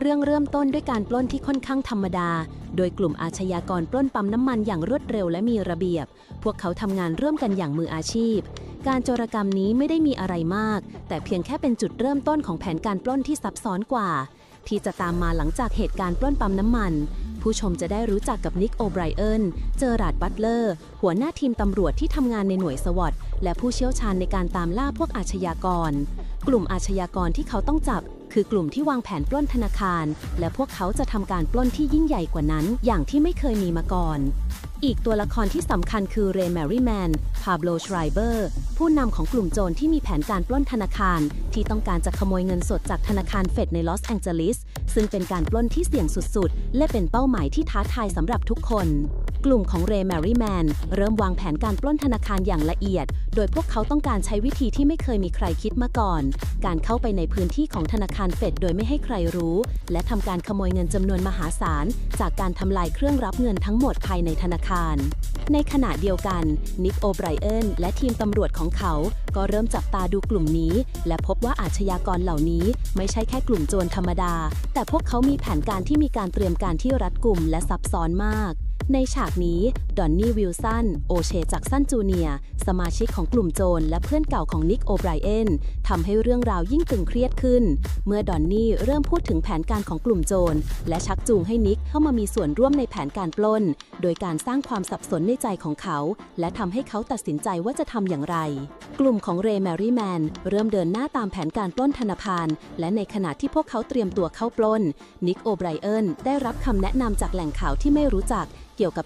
เรื่องเริ่มต้นด้วยการปล้นที่ค่อนข้างธรรมดา โดยกลุ่มอาชญากรปล้นปั๊มน้ำมันอย่างรวดเร็วและมีระเบียบ พวกเขาทำงานร่วมกันอย่างมืออาชีพ การโจรกรรมนี้ไม่ได้มีอะไรมาก แต่เพียงแค่เป็นจุดเริ่มต้นของแผนการปล้นที่ซับซ้อนกว่า ที่จะตามมาหลังจากเหตุการณ์ปล้นปั๊มน้ำมัน ผู้ชมจะได้รู้จักกับนิกโอไบรเอนเจอราดบัตเลอร์ หัวหน้าทีมตำรวจที่ทำงานในหน่วยสวอตและผู้เชี่ยวชาญในการตามล่าพวกอาชญากร กลุ่มอาชญากรที่เขาต้องจับ คือกลุ่มที่วางแผนปล้นธนาคาร และพวกเขาจะทำการปล้นที่ยิ่งใหญ่กว่านั้น อย่างที่ไม่เคยมีมาก่อน อีกตัวละครที่สำคัญคือเรย์แมรี่แมน พาโบลชไรเบอร์ ผู้นำของกลุ่มโจรที่มีแผนการปล้นธนาคาร ที่ต้องการจะขโมยเงินสดจากธนาคารเฟดในลอสแองเจลิส ซึ่งเป็นการปล้นที่เสี่ยงสุดๆ และเป็นเป้าหมายที่ท้าทายสำหรับทุกคน กลุ่มของเรย์แมรี่แมนเริ่มวางแผนการปล้นธนาคารอย่างละเอียด โดยพวกเขาต้องการใช้วิธีที่ไม่เคยมีใครคิดมาก่อน การเข้าไปในพื้นที่ของธนาคารเฟดโดยไม่ให้ใครรู้ และทำการขโมยเงินจำนวนมหาศาล จากการทำลายเครื่องรับเงินทั้งหมดภายในธนาคาร ในขณะเดียวกันนิกโอไบรเอนและทีมตำรวจของเขา ก็เริ่มจับตาดูกลุ่มนี้ และพบว่าอาชญากรเหล่านี้ไม่ใช่แค่กลุ่มโจรธรรมดา แต่พวกเขามีแผนการที่มีการเตรียมการที่รัดกุมและซับซ้อนมาก ในฉากนี้ ดอนนี่วิลสัน โอเชจากสันจูเนีย สมาชิกของกลุ่มโจรและเพื่อนเก่าของนิกโอไบรเอนทำให้เรื่องราวยิ่งตึงเครียดขึ้น เมื่อดอนนี่เริ่มพูดถึงแผนการของกลุ่มโจร และชักจูงให้นิกเข้ามามีส่วนร่วมในแผนการปล้น โดยการสร้างความสับสนในใจของเขา และทำให้เขาตัดสินใจว่าจะทำอย่างไร กลุ่มของเรย์แมรี่แมนเริ่มเดินหน้าตามแผนการปล้นธนาคาร และในขณะที่พวกเขาเตรียมตัวเข้าปล้นนิกโอไบรเอนได้รับคำแนะนำจากแหล่งข่าวที่ไม่รู้จัก เกี่ยวกับ